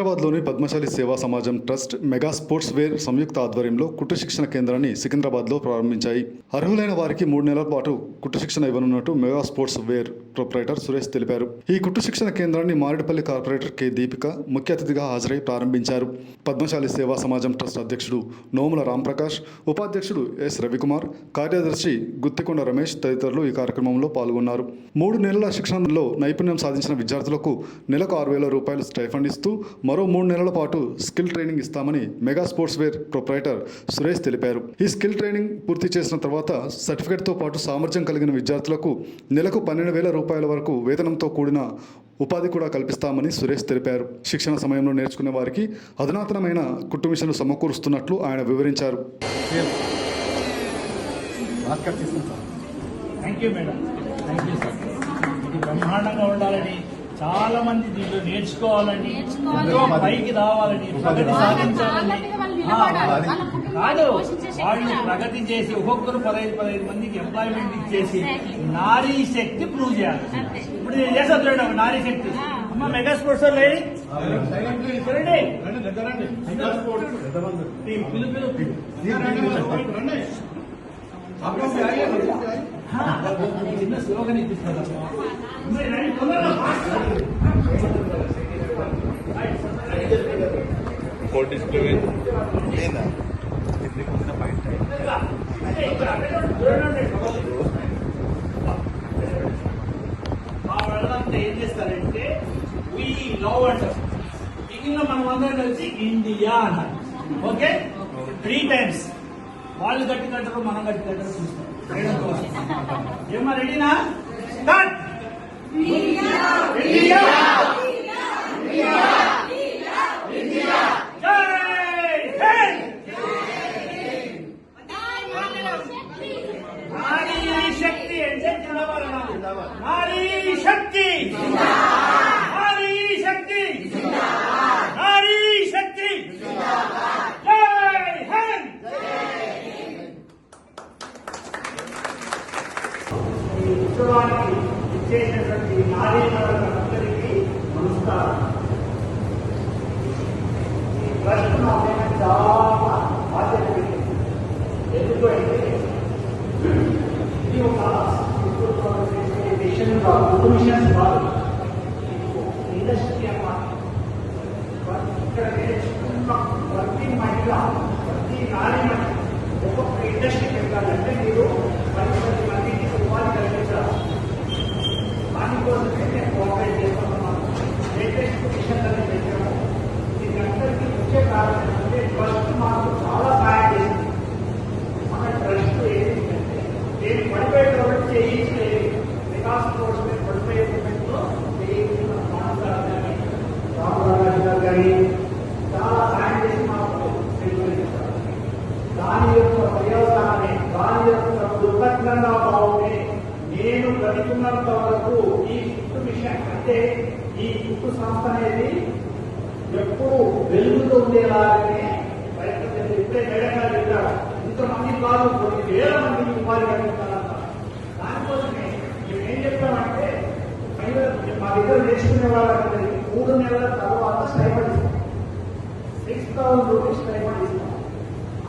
సికింద్రాబాద్లోని Padmashali Seva Samajam trust mega sports wear సంయుక్త ఆధ్వర్యంలో కుట్ర శిక్షణ కేంద్రాన్ని సికింద్రాబాద్లో ప్రారంభించాయి. అర్హులైన వారికి మూడు నెలల పాటు కుట్ర శిక్షణ ఇవ్వనున్నట్టు mega sports wear proprietor Suresh తెలిపారు. ఈ కుట్టు శిక్షణ కేంద్రాన్ని మారేడుపల్లి కార్పొరేటర్ కె దీపిక ముఖ్య అతిథిగా హాజరై ప్రారంభించారు. పద్మశాలి సేవా సమాజం ట్రస్ట్ అధ్యక్షుడు నోముల రాంప్రకాష్ ఉపాధ్యక్షుడు ఎస్ రవికుమార్ కార్యదర్శి గుత్తికొండ రమేష్ తదితరులు ఈ కార్యక్రమంలో పాల్గొన్నారు. మూడు నెలల శిక్షణలో నైపుణ్యం సాధించిన విద్యార్థులకు నెలకు ఆరు వేల రూపాయలు స్టైఫండ్ ఇస్తూ మరో మూడు నెలల పాటు స్కిల్ ట్రైనింగ్ ఇస్తామని mega sports wear proprietor Suresh తెలిపారు. ఈ స్కిల్ ట్రైనింగ్ పూర్తి చేసిన తర్వాత సర్టిఫికేట్తో పాటు సామర్థ్యం కలిగిన విద్యార్థులకు నెలకు పన్నెండు వేల రూపాయల వరకు వేతనంతో కూడిన ఉపాధి కూడా కల్పిస్తామని సురేష్ తెలిపారు. శిక్షణ సమయంలో నేర్చుకునే వారికి అధునాతనమైన కుట్టు మిషన్లు సమకూరుస్తున్నట్లు ఆయన వివరించారు. Thank you madam thank you sir ఇది బ్రహ్మాండంగా ఉండాలని చాలా మంది దీంట్లో నేర్చుకోవాలని పైకి రావాలని ప్రగతి సాధించాలని కాదు వాళ్ళు ప్రగతి చేసి ఒక్కొక్కరు పదహైదు పదహైదు మందికి ఎంప్లాయ్మెంట్ ఇచ్చేసి నారీ శక్తి ప్రూవ్ చేయాలి. ఇప్పుడు నేను చేస్తాను చూడండి ఒక నారీ శక్తి అమ్మ మెగా స్పోర్ట్స్లో లేడీ చూడండి టీం, పిలు, పిలు, పిలు. ఆ, చిన్న స్లోగన్ ఇప్పిస్తాను లేదా వాళ్ళంతా ఏం చేస్తారంటే వీ లవ్ అంటారు మిగిలిన మనం అందరం కలిసి ఇండియా అన్నారు ఓకే? త్రీ టైమ్స్ వాళ్ళు గట్టి కట్టరు మనం గట్టి కట్టరు చూస్తాం. ఏమ్మా రెడీనా స్టార్ట్ ఇండియా técnico బ్రతికున్నంత వరకు ఈ కుట్టు మిషన్ అంటే ఈ కుట్టు సంస్థ అనేది ఎప్పుడు వెలుగుతూ ఉండేలాగానే ప్రయత్నం చేసి ఇప్పుడే మేడగారు చెప్పారు. ఇంతమంది కాదు కొన్ని వేల మంది ఉపాధి కలుగుతారంట దానికోసమే మేము ఏం చెప్పామంటే మా దగ్గర నేర్చుకునే వాళ్ళకి మూడు నెలల తర్వాత స్టైఫండ్ ఇస్తాం. సిక్స్ థౌసండ్ రూపీస్ స్టైఫండ్ ఇస్తాం.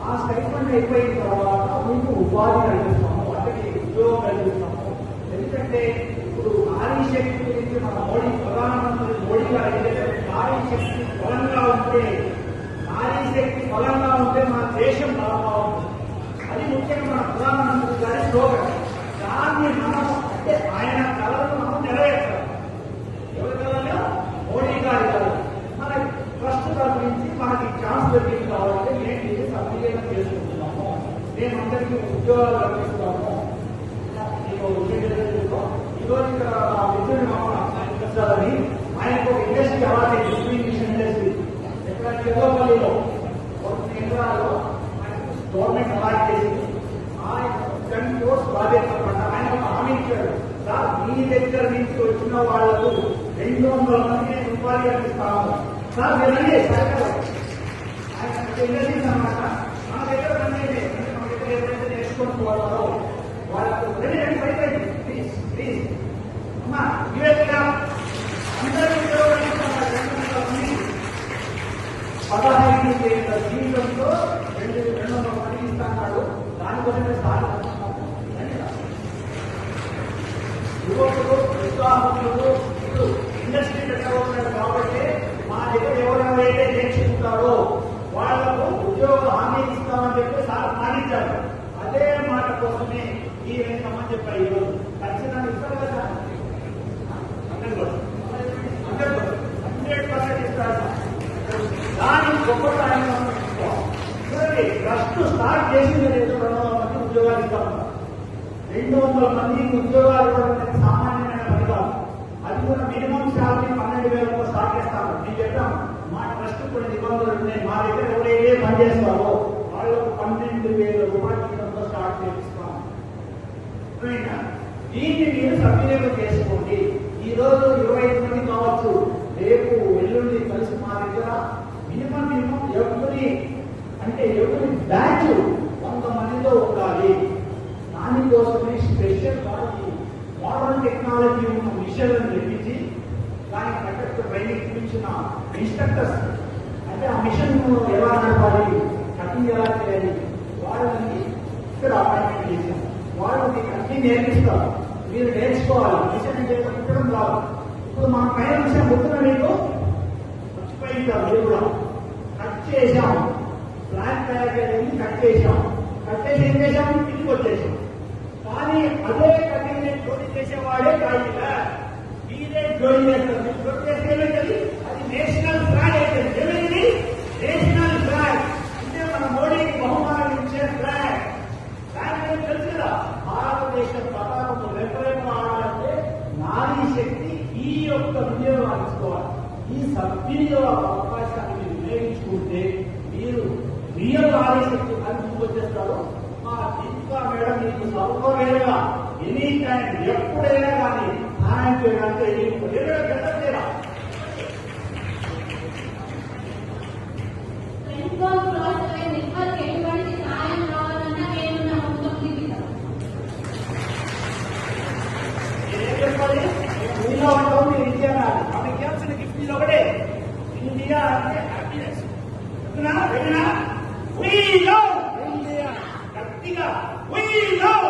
ఆ స్టైఫండ్ అయిపోయిన తర్వాత మీకు ఉపాధి కలిగిస్తాము అంటే ఉద్యోగం కల్పిస్తాము. అంటే ఇప్పుడు నారీ శక్తి గురించి మన మోడీ ప్రధానమంత్రి మోడీ గారు ఏదైతే నారీ శక్తి బలంగా ఉంటే నారీ శక్తి బలంగా ఉంటే మన దేశం బలంగా ఉంటుంది అది ముఖ్యంగా మన ప్రధానమంత్రి గారి స్లోగన్ దాన్ని మనం అంటే ఆయన కళలను మనం నెరవేర్చాలి. ఎవరి కళలు? మోడీ గారి కళలు. మన ట్రస్ట్ తరఫు మనకి ఛాన్స్ దొరికింది కాబట్టి నేను ఇది సద్వినియోగం చేసుకుంటున్నాము మేము అందరికీ ఉద్యోగాలు కల్పిస్తాము మీకు ఉద్యోగం తెలుసుకో. ఈరోజు ఇక్కడ మా మిత్రుడు మాట్లాడాలని ఆయనకు ఒక ఇండస్ట్రీ అవార్డు మిషన్ ఇండస్ట్రీ. ఎక్కడ చెల్లపల్లిలో ఒక కేంద్రాల్లో ఆయనకు గవర్నమెంట్ అవార్డు చేసింది. ఆయన టెన్ కోర్స్ బాధ్యత అనమాట. ఆయన ఒక హామీ ఇచ్చాడు. సార్ మీ దగ్గర నుంచి వచ్చిన వాళ్ళకు రెండు వందల మంది ఉపాధి కల్పిస్తాము సార్ మీరండి సర్కారు ఆయన ఇండస్ట్రీస్ అనమాట. మన దగ్గర అనేది మన దగ్గర ఎవరైతే నేర్చుకొని పోవాలో వాళ్ళకు రెడీ రెడీ బయట ప్లీజ్ ప్లీజ్ అమ్మా యుఎస్ అందరూ ఉద్యోగాలు ఇస్తున్నారు. పదహైదు వేల జీవితంలో రెండు రెండు వందల మంది ఇస్తాడు దానికోసమే సార్ యువకులు ఉత్సాహకులు ఇప్పుడు ఇండస్ట్రీ పెట్టబోతున్నారు కాబట్టి మా దగ్గర ఎవరెవరైతే నేర్చుకుంటారో వాళ్ళకు ఉద్యోగ హామీ ఇస్తామని చెప్పి సార్ అదే మాట కోసమే ఈ రంగమని చెప్పారు ఈరోజు దాని చూడండి ట్రస్ట్ స్టార్ట్ చేసింది రెండు వందల మంది ఉద్యోగాలు ఇస్తాం రెండు వందల మంది ఉద్యోగాలు ఇవ్వడం సామాన్యమైన పని కాదు అది కూడా మినిమం శాలరీ పన్నెండు వేలతో స్టార్ట్ చేస్తాను నేను చెప్పాను మా ట్రస్ట్ కొన్ని నిబంధనలు ఉన్నాయి మా దగ్గర ఎవరైతే పని చేస్తారో వాళ్ళకు పన్నెండు వేల రూపాయల జీతంతో స్టార్ట్ చేపిస్తాం దీన్ని మీరు సద్వినియోగం చేసుకోండి ఈ రోజు ఇరవై ఐదు మంది కావచ్చు రేపు ఎల్లుండి కలిసి మా దగ్గర మినిమం మినిమం ఎవరి అంటే ఎవరి బ్యాచ్ వంద ఉండాలి. దానికోసమే స్పెషల్ వాళ్ళకి మోడర్న్ టెక్నాలజీ ఉన్న మిషన్లను తెప్పించి దానికి తగ్గట్టు ట్రైనింగ్ ఇప్పించిన ఇన్స్ట్రక్టర్స్. అంటే ఆ మిషన్ ఎలా నడపాలి కటింగ్ ఎలా చేయాలి వాళ్ళని ఇక్కడ అపాయింట్మెంట్ చేశాం. వాళ్ళు మీకు అన్ని నేర్పిస్తారు మీరు నేర్చుకోవాలి. మిషన్ అంటే కుట్టడం రాదు. ఇప్పుడు మన పైన విషయం గుర్తున్న మీకు మర్చిపోయింటారు మీరు కూడా కట్ చేశాము ప్లాన్ తయారు చేయడానికి కట్ చేశాం. కట్ చేసి ఏం చేశాం? ఇంటికి వచ్చేసాం కానీ అదే కటింగ్ జోడి చేసేవాడే కాదు మీరే జోడి చేస్తారు. మీరు జోడి చేస్తే ఏమైతుంది? అది నేషనల్ ఫ్లాగ్ అవుతుంది ఏమైంది నేషనల్ ఫ్లాగ్ అంటే మన మోడీకి బహుమానం ఇచ్చే ఫ్లాగ్ ఫ్లాగ్ అనేది తెలుసు కదా. భారతదేశ పతాకము రెఫరెంట్ ఆడాలంటే నారీ శక్తి ఈ యొక్క వినియోగం ఈ సద్వినియోగ అవకాశాన్ని వినియోగించుకుంటే మీరు రియల్ నారీ శక్తి అని ముందుకొచ్చేస్తారు మా దీపికా మేడం మీకు సౌకర్యంగా ఎనీ టైం ఎప్పుడైనా కానీ సహాయం చేయడానికి ఏదైనా గెలచేరా చేయాలి ఇండియా ఒకటే. ఇండియా అంటే హ్యాపీనెస్ చెప్తున్నా? వెళ్ళినా వీ లవ్ ఇండియా గట్టిగా వీ లవ్